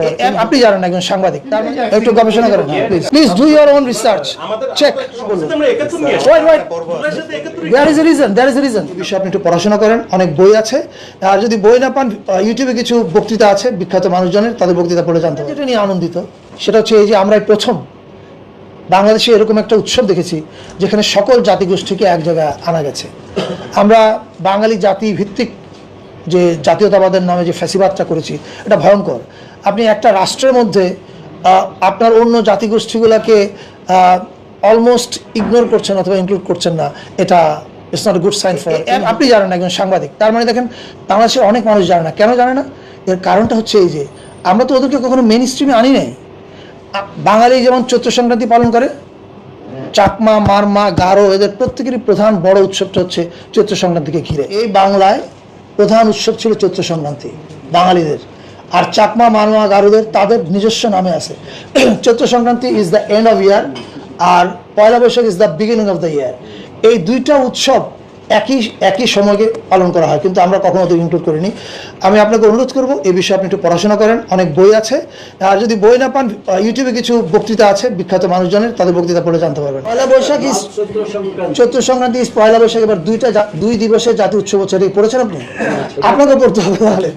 এ- আপনি জানেন একজন সাংবাদিক মানে একটু গবেষণা করেন। Please please do your own research check there is a reason there is a reason বিষয়ে আপনি একটু পড়াশোনা করেন অনেক বই আছে। আর যদি বই না পান ইউটিউবে কিছু বক্তৃতা আছে বিখ্যাত মানুষজনের তাদের বক্তৃতা পড়ে জানতে পারেন নিয়ে আনন্দিত। সেটা হচ্ছে এই যে আমরা প্রথম বাংলাদেশে এরকম একটা উৎসব দেখেছি যেখানে সকল জাতিগোষ্ঠীকে এক জায়গায় আনা গেছে। আমরা বাঙালি জাতি ভিত্তিক যে জাতীয়তাবাদের নামে যে ফ্যাসিবাদটা করেছি এটা ভয়ঙ্কর। আপনি একটা রাষ্ট্রের মধ্যে আপনার অন্য জাতিগোষ্ঠীগুলোকে অলমোস্ট ইগনোর করছেন অথবা ইনক্লুড করছেন না এটা it's not good sign for আপনি জানেন না একজন সাংবাদিক তার মানে দেখেন বাংলাদেশের অনেক মানুষ জানে না। কেন জানে না? এর কারণটা হচ্ছে এই যে আমরা তো ওদেরকে কখনো মেন স্ট্রিমে আনি নাই। বাঙালি যেমন চৈত্র সংক্রান্তি পালন করে চাকমা মারমা গারো এদের প্রত্যেকেরই প্রধান বড় উৎসবটা হচ্ছে চৈত্র সংক্রান্তিকে ঘিরে। এই বাংলায় প্রধান উৎসব ছিল চৈত্র সংক্রান্তি বাঙালিদের। আর চাকমা, মানুয়া, গারুদের তাদের নিজস্ব নামে আছে। Chaitra Sankranti is the end of year R Poila Baishakh is the beginning of the year এই দুইটা উৎসব একই একই সময়কে পালন করা হয় কিন্তু আমরা কখনো তো ইনক্লুড করিনি। আমি আপনাকে অনুরোধ করব এই বিষয়ে আপনি একটু পড়াশোনা করেন অনেক বই আছে। আর যদি বই না পান ইউটিউবে কিছু বক্তৃতা আছে বিখ্যাত মানুষজনের তাদের বক্তৃতা পড়ে জানতে পারবেন। পয়লা বৈশাখ চৈত্র সংক্রান্তি পয়লা বৈশাখ এবার দুইটা দুই দিবসের জাতীয় উৎসব হচ্ছে এটা পড়েছেন আপনি? আপনাকে পড়তে হবে তাহলে।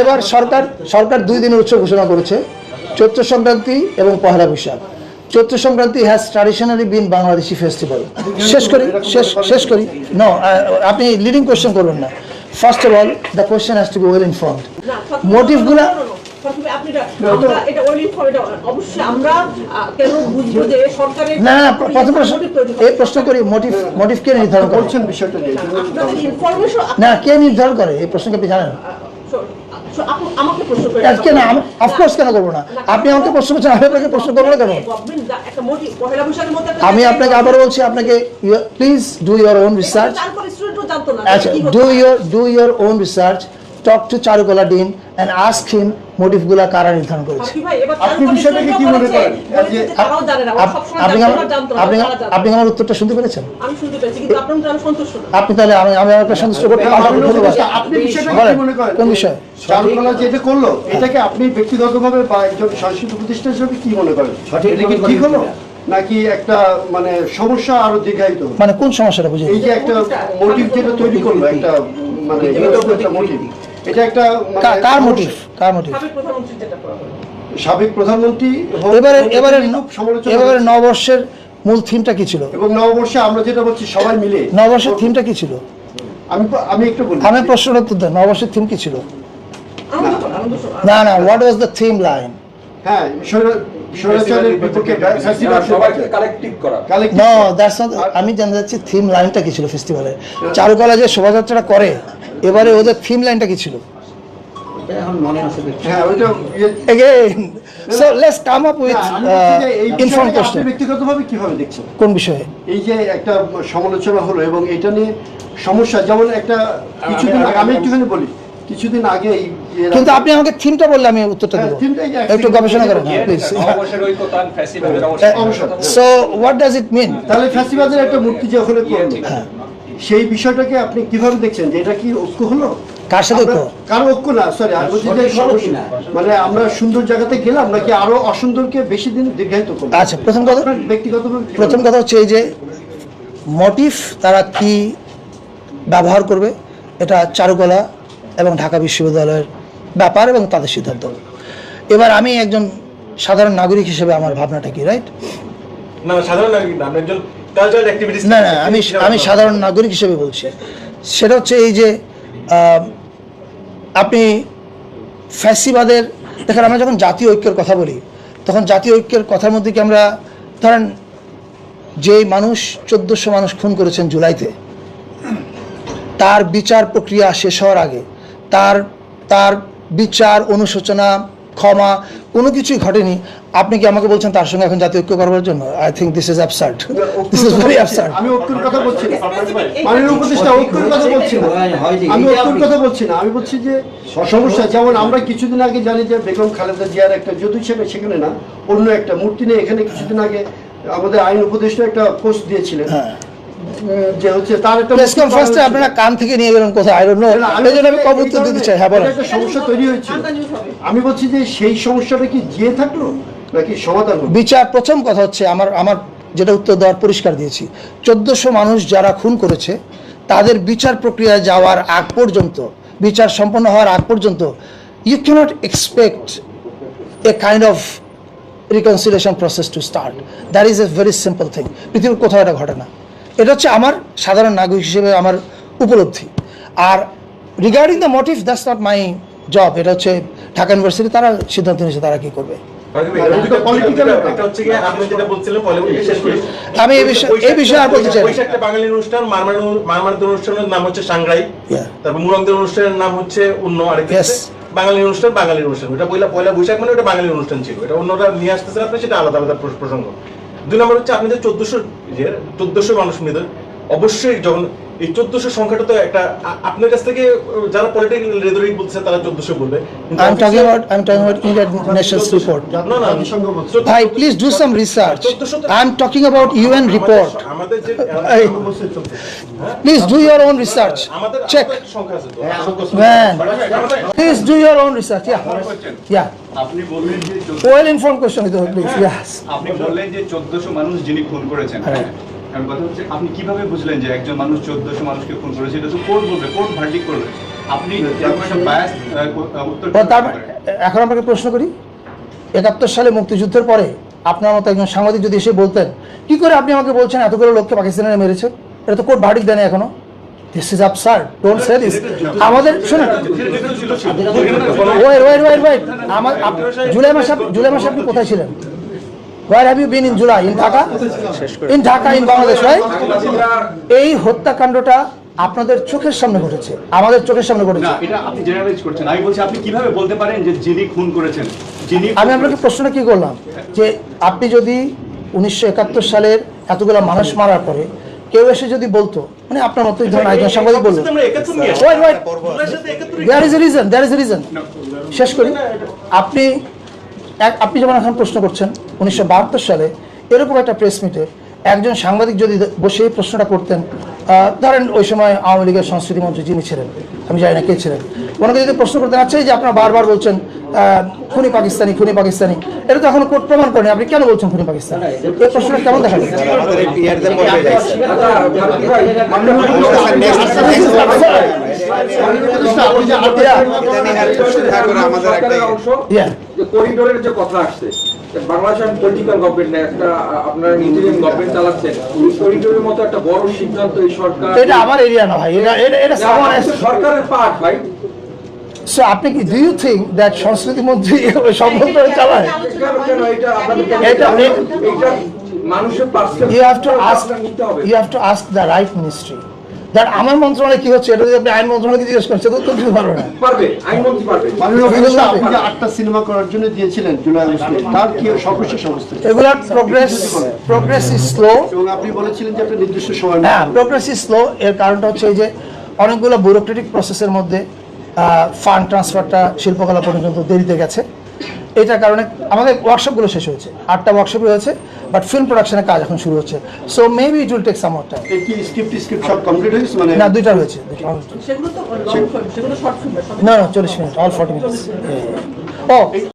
এবার সরকার সরকার দুই দিনের উৎসব ঘোষণা করেছে চৈত্র সংক্রান্তি এবং Poila Baishakh. Chaitra Sankranti has traditionally been Bangladeshi festival শেষ করি শেষ শেষ করি। নো আপনি লিডিং কোয়েশ্চেন করবেন না। First of all the question has to be well informed মোটিভগুলা না না প্রথম প্রশ্ন। এই প্রশ্ন করি মোটিভ মোটিভ কে নির্ধারণ করে বলছেন বিষয়টা নিয়ে। আপনাদের ইনফরমেশন না কে নির্ধারণ করে? এই প্রশ্নকে আপনি জানেন? আজ কেন? অফকোর্স কেন করব না? আপনি আমাকে প্রশ্ন করছেন আমি আপনাকে প্রশ্ন করব না কেন? আমি আপনাকে আবার বলছি আপনাকে please do your own research আচ্ছা ডু হচ্ছে। Do your own research talk to Charukala dean and ask him মোটিভগুলা কারা নির্ধারণ করেছে? ফাঁকি ভাই, এবার আপনি বিষয়টাকে কি মনে করেন? আপনি আমার আপনি উত্তরটা শুনতে পেরেছেন? আমি শুনতে পেয়েছি কিন্তু আপনার মধ্যে আমি সন্তুষ্ট না। আপনি তাহলে আমি আমি আমাকে সন্তুষ্ট করতে ধন্যবাদ। আপনি বিষয়টা মনে করেন? কোন বিষয়? চারুকলা যেটা করল এটাকে আপনি ব্যক্তিগতভাবে বা একজন সংস্কৃত প্রতিষ্ঠান হিসেবে কি মনে করেন? এটা কি ঠিক হলো? নাকি একটা মানে সমস্যা আরও দীর্ঘায়িত? মানে কোন সমস্যাটা বুঝি এই যে একটা মোটিভ যেটা তৈরি করল একটা মানে মোটিভ এটা একটা মানে কার মোটিভ কার মোটিভ সাবেক প্রধানমন্ত্রী এবারে এবারে এবারে নববর্ষের মূল থিমটা কি ছিল? এবং নববর্ষে আমরা যেটা বলছি সবাই মিলে। নববর্ষের থিমটা কি ছিল? আমি আমি একটু বলি। আমি প্রশ্নের উত্তর দেন। নববর্ষের থিম কি ছিল। না না what was the theme line হ্যাঁ স্বৈরা- স্বৈরাচারের বিপক্ষে ফ্যাসিবাদ সবাইকে কালেক্টিভ করা। কালেক্টিভ নো দ্যাটস নট আমি জানতে চাচ্ছি থিম লাইনটা কি ছিল ফেস্টিভ্যালের চারুকলা যে শোভাযাত্রাটা করে এবারে ওদের থিম লাইনটা কি ছিল? হ্যাঁ ইয়ে- again so let's come up with হ্যাঁ, দেখছেন? কোন বিষয়ে? এই যে একটা সমালোচনা হলো এবং এটা নিয়ে সমস্যা যেমন একটা কিছুদিন আমি একটুখানি বলি কিছুদিন আগে কিন্তু আপনি আমাকে থিমটা বললে আমি উত্তরটা হ্যাঁ, দেবো। থিমটাই যে একটু গবেষণা করেন please. So what does it mean তাহলে ফ্যাসিবাদের একটা মূর্তি যে ওখানে করল সেই বিষয়টাকে আপনি কীভাবে দেখছেন যে এটা কি ঐক্য হলো? কার সাথে ঐক্য? আমরা- কারও ঐক্য না? সরি বলছি যে মানে আমরা সুন্দর জায়গাতে গেলাম নাকি আরও অসুন্দরকে বেশি দিন দীর্ঘায়িত করব? আচ্ছা প্রথম কথা আপনার ব্যক্তিগতভাবে প্রথম কথা হচ্ছে এই যে মোটিভ তারা কি ব্যবহার করবে এটা চারুকলা এবং ঢাকা বিশ্ববিদ্যালয়ের ব্যাপার এবং তাদের সিদ্ধান্ত। এবার আমি একজন সাধারণ নাগরিক হিসেবে আমার ভাবনাটা কি রাইট না সাধারণ নাগরিক না, একজন না না আমি আমি সাধারণ নাগরিক হিসেবে বলছি। সেটা হচ্ছে এই যে আপনি ফ্যাসিবাদের দেখেন আমরা যখন জাতীয় ঐক্যের কথা বলি তখন জাতীয় ঐক্যের কথার মধ্যে কি আমরা ধরেন যেই মানুষ চোদ্দোশো মানুষ খুন করেছেন জুলাইতে তার বিচার প্রক্রিয়া শেষ হওয়ার আগে তার তার বিচার অনুশোচনা ক্ষমা কোনো কিছুই ঘটেনি। আপনি কি আমাকে বলছেন তার সঙ্গে এখন জাতীয় ঐক্য করবার জন্য? I think this is absurd this is very absurd আমি ঐক্যের কথা বলছি না। মাননীয় উপদেষ্টা ঐক্যের কথা বলছি না। আমি ঐক্যের কথা বলছি না। আমি বলছি যে সমস্যা যেমন আমরা কিছুদিন আগে জানি যে বেগম খালেদা জিয়ার একটা যদু হিসেবে সেখানে না অন্য একটা মূর্তি নিয়ে এখানে কিছুদিন আগে আমাদের আইন উপদেষ্টা একটা পোস্ট দিয়েছিলেন। হ্যাঁ। যে হচ্ছে তার একটা প্রেস কনফারেন্সে আপনারা কান থেকে নিয়ে গেলেন কোথায়? আই ডোন্ট নো এই জন্য আমি কবুতর দিতে চাই। হ্যাঁ বলেন। একটা সমস্যা তৈরি হয়েছিল আন্দা নিউজ হবে। আমি বলছি যে সেই সমস্যাটা কি জিয়ে থাকল নাকি সমাধান হলো? বিচার প্রথম কথা হচ্ছে আমার আমার যেটা উত্তর দেওয়ার পরিষ্কার দিয়েছি। চোদ্দশো মানুষ যারা খুন করেছে তাদের বিচার প্রক্রিয়ায় যাওয়ার আগ পর্যন্ত বিচার সম্পন্ন হওয়ার আগ পর্যন্ত you can't expect a kind of reconciliation process to start that is a very simple thing পৃথিবীর কোথাও এটা ঘটে না। এটা হচ্ছে আমার সাধারণ নাগরিক হিসেবে আমার উপলব্ধি। আর regarding the motive that's not my job এটা হচ্ছে ঢাকা ইউনিভার্সিটি তারা সিদ্ধান্ত নিয়েছে তারা কী করবে। আমি এই বিষয়ে এই বিষয়ে আর বলতে চাই বাঙালি অনুষ্ঠান মারমার মারমারদের অনুষ্ঠানের নাম হচ্ছে সাংরাই. তারপর মুরংদের অনুষ্ঠানের নাম হচ্ছে অন্য আরেক Yes. বাঙালি অনুষ্ঠান বাঙালির অনুষ্ঠান। ওটা পয়লা পয়লা বৈশাখ মানে ওটা বাঙালির অনুষ্ঠান ছিল। এটা অন্যরা নিয়ে আসতেছেন আপনি সেটা আলাদা আলাদা প্রসঙ্গ। দুই নম্বর হচ্ছে আপনি যে চোদ্দশো চোদ্দশো মানুষ মৃত অবশ্যই যখন এই চোদ্দশো সংখ্যাটা তো একটা আপনার কাছ থেকে যারা পলিটিক্যাল রেদরিক বলছে তারা চোদ্দশো বলবে কিন্তু I'm talking official- about I'm talking about United Nations না না Bhai, please do some research. চোদ্দশো তো- I'm talking about UN আমাদের- যে এই, Please do your own research. Check. সংখ্যা আছে তো please do your own research. Yeah. Yeah. আপনি বললেন যে চোদ্দ- Well informed question, please. Yes. আপনি বললেন যে চোদ্দশো মানুষ যিনি খুন করেছেন এখন কথা হচ্ছে আপনি কীভাবে বুঝলেন যে একজন মানুষ চোদ্দশো মানুষকে খুন করেছে? এটা তো কোর্ট বলবে কোর্ট ভার্ডিক করবে। আপনি পারেন? এখন আপনাকে প্রশ্ন করি একাত্তর সালে মুক্তিযুদ্ধের পরে আপনার মতো একজন সাংবাদিক যদি এসে বলতেন কি করে আপনি আমাকে বলছেন এতগুলো লোককে পাকিস্তানে মেরেছে? এটা তো কোর্ট ভার্ডিক দেয় এখনও। This is absurd don't say this আমাদের শুনুন। ওয়েট ওয়েট ওয়েট ওয়েট আমার জুলাই মাসে জুলাই মাসে আপনি কোথায় ছিলেন? Where have you been in July in Dhaka in Dhaka in Bangladesh right এই হত্যাকাণ্ডটা আপনাদের চোখের সামনে ঘটেছে। আমাদের চোখের সামনে ঘটেছে। না এটা আপনি জেনারেলাইজ করছেন। আমি বলছি আপনি কীভাবে বলতে পারেন যে যিনি খুন করেছেন? যিনি আমি আপনাকে? প্রশ্নটা কি করলাম? যে আপনি যদি উনিশশো একাত্তর সালের এতগুলো মানুষ মারার পরে কেউ এসে যদি বলতো মানে আপনার মতো ধরুন একজন সাংবাদিক বলল। There is a reason there is a reason শেষ করি। আপনি আপনি যেমন এখন প্রশ্ন করছেন উনিশশো বাহাত্তর সালে এরকম একটা প্রেস মিটে একজন সাংবাদিক যদি বসে এই প্রশ্নটা করতেন ধরেন ওই সময় আওয়ামী লীগের সংস্কৃতি মন্ত্রী যিনি ছিলেন আমি জানি না কে ছিলেন ওনাকে যদি প্রশ্ন করতেন আচ্ছা এই যে আপনারা বারবার বলছেন খুনি পাকিস্তানি খুনি পাকিস্তানি এটা তো এখন কোর্ট প্রমাণ করেনি আপনি কেন বলছেন খুনি পাকিস্তানি? এই প্রশ্নটা কেমন দেখা করিডোরের যে কথা আসছে বাংলাদেশ পলিটিক্যাল গভর্নমেন্ট একটা আপনার গভর্নমেন্ট চালাচ্ছেন। করিডোরের মতো একটা বড় সিদ্ধান্ত এই সরকার এটা আমার এরিয়া না ভাই এটা সরকারের পার্ট ভাই। আপনি কি ডু ইউ থিঙ্ক দ্যাট সংস্কৃতি মন্ত্রী চালায়? এটা এটা- মানুষের you have to ask নিতে হবে। you have to ask the আমার মন্ত্রণালয়ে কি হচ্ছে? এটা যদি আপনি আইন মন্ত্রণালয়কে জিজ্ঞেস করেন সেটা তো দিতে পারবে না। পারবে আটটা সিনেমা করার জন্য দিয়েছিলেন জুলাই আগস্টে। তার কি সর্বশেষ অবস্থা? এগুলার প্রোগ্রেস প্রোগ্রেস ইজ স্লো এবং আপনি বলেছিলেন যে একটা নির্দিষ্ট সময় হ্যাঁ প্রোগ্রেস ইজ স্লো এর কারণটা হচ্ছে এই যে অনেকগুলো ব্যুরোক্রেটিক প্রসেসের মধ্যে ফান্ড ট্রান্সফারটা শিল্পকলা পর্যন্ত দেরিতে গেছে। এটার কারণে আমাদের ওয়ার্কশপগুলো শেষ হয়েছে। আটটা ওয়ার্কশপ হয়েছে বাট ফিল্ম প্রোডাকশনের কাজ এখন শুরু হচ্ছে। So maybe it will take some more time এই কি স্ক্রিপ্ট স্ক্রিপ্ট সব কমপ্লিট হয়েছে মানে না দুইটা হয়েছে। সেগুলো তো লং ফিল্ম সেগুলো শর্ট ফিল্ম না না 40 মিনিট অল ফর্টি মিনিটস ও